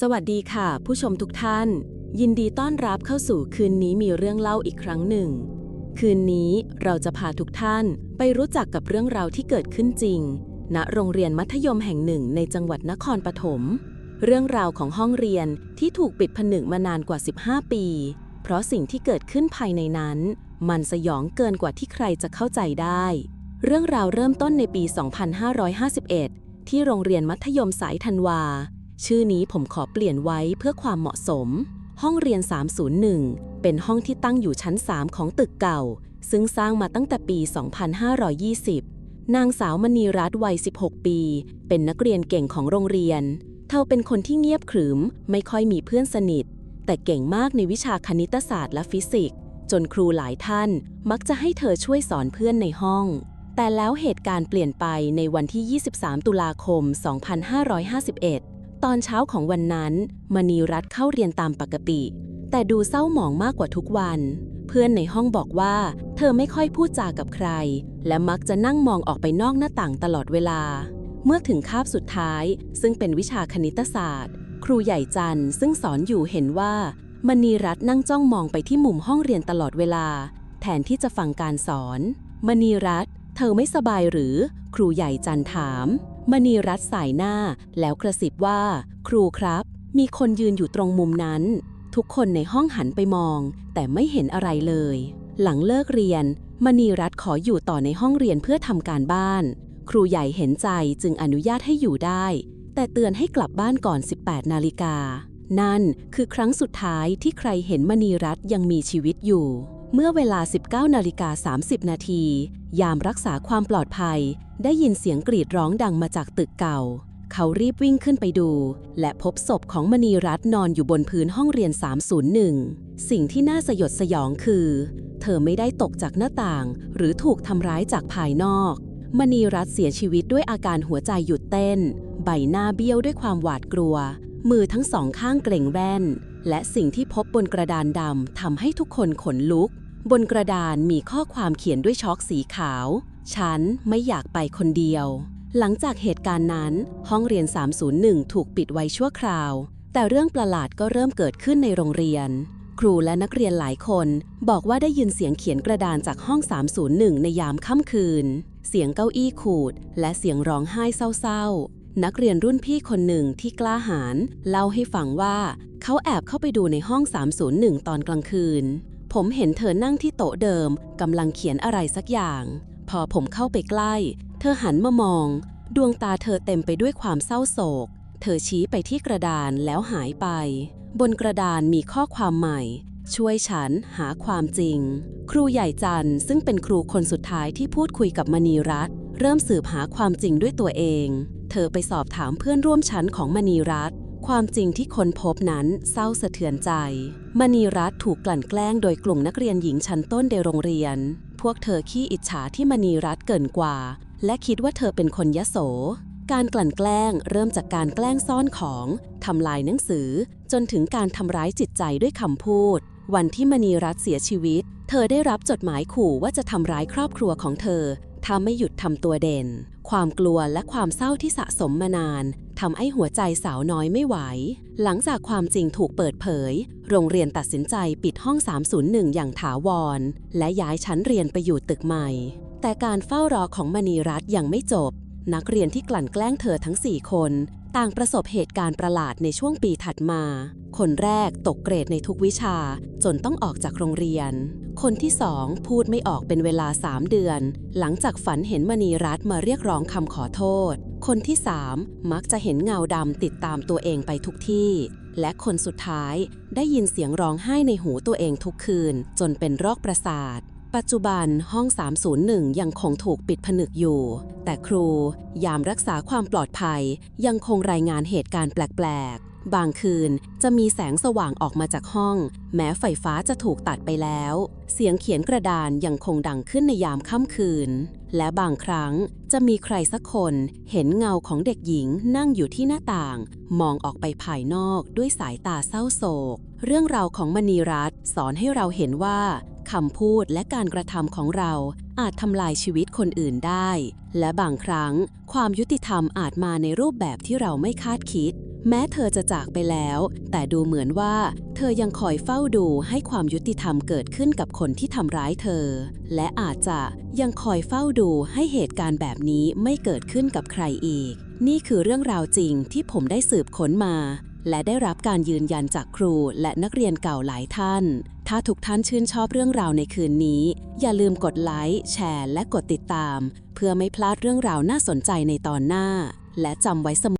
สวัสดีค่ะ ผู้ชมทุกท่าน ยินดีต้อนรับเข้าสู่คืนนี้มีเรื่องเล่าอีกครั้งหนึ่ง คืนนี้เราจะพาทุกท่านไปรู้จักกับเรื่องราวที่เกิดขึ้นจริง ณโรงเรียนมัธยมแห่งหนึ่งในจังหวัดนครปฐมเรื่องราวของห้องเรียนที่ถูกปิดผนึกมานานกว่า 15 ปี เพราะสิ่งที่เกิดขึ้นภายในนั้น มันสยองเกินกว่าที่ใครจะเข้าใจได้ เรื่องราวเริ่มต้นในปี 2551 ที่โรงเรียนมัธยมสายธันวา ชื่อนี้ผมขอเปลี่ยนไว้เพื่อความเหมาะสม ห้องเรียน 301 เป็นห้องที่ตั้งอยู่ชั้น 3 ของตึกเก่า ซึ่งสร้างมาตั้งแต่ปี 2520 นางสาวมณีรัตน์วัย 16 ปี เป็นนักเรียนเก่งของโรงเรียน เธอเป็นคนที่เงียบขรึม ไม่ค่อยมีเพื่อนสนิท แต่เก่งมากในวิชาคณิตศาสตร์และฟิสิกส์จนครูหลายท่านมักจะให้เธอช่วยสอนเพื่อนในห้อง แต่แล้วเหตุการณ์เปลี่ยนไปในวันที่ 23 ตุลาคม 2551 ตอนเช้าของวันนั้นมณีรัตน์เข้าเรียนตามปกติ แต่ดูเศร้าหมองมากกว่าทุกวัน เพื่อนในห้องบอกว่า เธอไม่ค่อยพูดจากับใคร และมักจะนั่งมองออกไปนอกหน้าต่างตลอดเวลา เมื่อถึงคาบสุดท้าย ซึ่งเป็นวิชาคณิตศาสตร์ ครูใหญ่จันทร์ซึ่งสอนอยู่เห็นว่ามณีรัตน์นั่งจ้องมองไปที่มุมห้องเรียนตลอดเวลา แทนที่จะฟังการสอน มณีรัตน์เธอไม่สบายหรือ ครูใหญ่จันถาม มณีรัตสายหน้า แล้วกระซิบว่า ครูครับ มีคนยืนอยู่ตรงมุมนั้น ทุกคนในห้องหันไปมอง แต่ไม่เห็นอะไรเลย หลังเลิกเรียน มณีรัตขออยู่ต่อในห้องเรียนเพื่อทำการบ้าน ครูใหญ่เห็นใจจึงอนุญาตให้อยู่ได้ แต่เตือนให้กลับบ้านก่อน 18 นาฬิกา นั่นคือครั้งสุดท้ายที่ใครเห็นมณีรัตยังมีชีวิตอยู่ เมื่อเวลา 19นาฬิกา30 นาที ยามรักษาความปลอดภัย ได้ยินเสียงกรีดร้องดังมาจากตึกเก่า เขารีบวิ่งขึ้นไปดู และพบศพของมณีรัตน์นอนอยู่บนพื้นห้องเรียน 301 สิ่งที่น่าสยดสยองคือ เธอไม่ได้ตกจากหน้าต่าง หรือถูกทำร้ายจากภายนอก มณีรัตน์เสียชีวิตด้วยอาการหัวใจหยุดเต้น ใบหน้าเบี้ยวด้วยความหวาดกลัว มือทั้งสองข้างเกร็งแว่น และสิ่งที่พบบนกระดานดำทำให้ทุกคนขนลุก บนกระดานมีข้อความเขียนด้วยช็อกสีขาว ฉันไม่อยากไปคนเดียว หลังจากเหตุการณ์นั้น ห้องเรียน 301 ถูกปิดไว้ชั่วคราว แต่เรื่องประหลาดก็เริ่มเกิดขึ้นในโรงเรียน ครูและนักเรียนหลายคนบอกว่าได้ยินเสียงเขียนกระดานจากห้อง 301 ในยามค่ำคืน เสียงเก้าอี้ขูด และเสียงร้องไห้เศร้าๆนักเรียนรุ่นพี่คนหนึ่งที่กล้าหาญเล่าให้ฟังว่า เขาแอบเข้าไปดูในห้อง 301 ตอนกลางคืน ผมเห็นเธอนั่งที่โต๊ะเดิมกำลังเขียนอะไรสักอย่าง พอผมเข้าไปใกล้ เธอหันมามอง ดวงตาเธอเต็มไปด้วยความเศร้าโศก เธอชี้ไปที่กระดานแล้วหายไป บนกระดานมีข้อความใหม่ ช่วยฉันหาความจริง ครูใหญ่จันซึ่งเป็นครูคนสุดท้ายที่พูดคุยกับมณีรัตเริ่มสืบหาความจริงด้วยตัวเอง เธอไปสอบถามเพื่อนร่วมชั้นของมณีรัตน์ ความจริงที่คนพบนั้นเศร้าสะเทือนใจ มณีรัตถูกกลั่นแกล้งโดยกลุ่มนักเรียนหญิงชั้นต้นในโรงเรียน พวกเธอขี้อิจฉาที่มณีรัตเกินกว่า และคิดว่าเธอเป็นคนยโส การกลั่นแกล้งเริ่มจากการแกล้งซ่อนของทำลายหนังสือ จนถึงการทำร้ายจิตใจด้วยคำพูด วันที่มณีรัตเสียชีวิต เธอได้รับจดหมายขู่ว่าจะทำร้ายครอบครัวของเธอถ้าไม่หยุดทำตัวเด่น ความกลัวและความเศร้าที่สะสมมานานทำให้หัวใจสาวน้อยไม่ไหว หลังจากความจริงถูกเปิดเผย โรงเรียนตัดสินใจปิดห้อง 301 อย่างถาวร และย้ายชั้นเรียนไปอยู่ตึกใหม่ แต่การเฝ้ารอของมณีรัตน์ยังไม่จบ นักเรียนที่กลั่นแกล้งเธอทั้ง 4 คน ต่างประสบเหตุการณ์ประหลาดในช่วงปีถัดมา คนแรกตกเกรดในทุกวิชา จนต้องออกจากโรงเรียน คนที่สองพูดไม่ออกเป็นเวลา 3 เดือน หลังจากฝันเห็นมณีรัตมาเรียกร้องคำขอโทษ คนที่สามมักจะเห็นเงาดำติดตามตัวเองไปทุกที่ และคนสุดท้ายได้ยินเสียงร้องไห้ในหูตัวเองทุกคืน จนเป็นโรคประสาท ปัจจุบันห้อง 301 ยังคงถูกปิดผนึกอยู่ แต่ครูยามรักษาความปลอดภัยยังคงรายงานเหตุการณ์แปลกๆ บางคืนจะมีแสงสว่างออกมาจากห้อง แม้ไฟฟ้าจะถูกตัดไปแล้ว เสียงเขียนกระดานยังคงดังขึ้นในยามค่ำคืน และบางครั้งจะมีใครสักคนเห็นเงาของเด็กหญิงนั่งอยู่ที่หน้าต่าง มองออกไปภายนอกด้วยสายตาเศร้าโศกเรื่องราวของมณีรัตน์สอนให้เราเห็นว่า คำพูดและการกระทำของเราอาจทำลายชีวิตคนอื่นได้ และบางครั้ง ความยุติธรรมอาจมาในรูปแบบที่เราไม่คาดคิด แม้เธอจะจากไปแล้ว แต่ดูเหมือนว่า เธอยังคอยเฝ้าดูให้ความยุติธรรมเกิดขึ้นกับคนที่ทำร้ายเธอ และอาจจะยังคอยเฝ้าดูให้เหตุการณ์แบบนี้ไม่เกิดขึ้นกับใครอีก นี่คือเรื่องราวจริงที่ผมได้สืบค้นมา และได้รับการยืนยันจากครูและนักเรียนเก่าหลายท่าน ถ้าทุกท่านชื่นชอบเรื่องราวในคืนนี้ อย่าลืมกดไลค์แชร์ และกดติดตาม เพื่อไม่พลาดเรื่องราวน่าสนใจในตอนหน้า และจำไว้เสมอ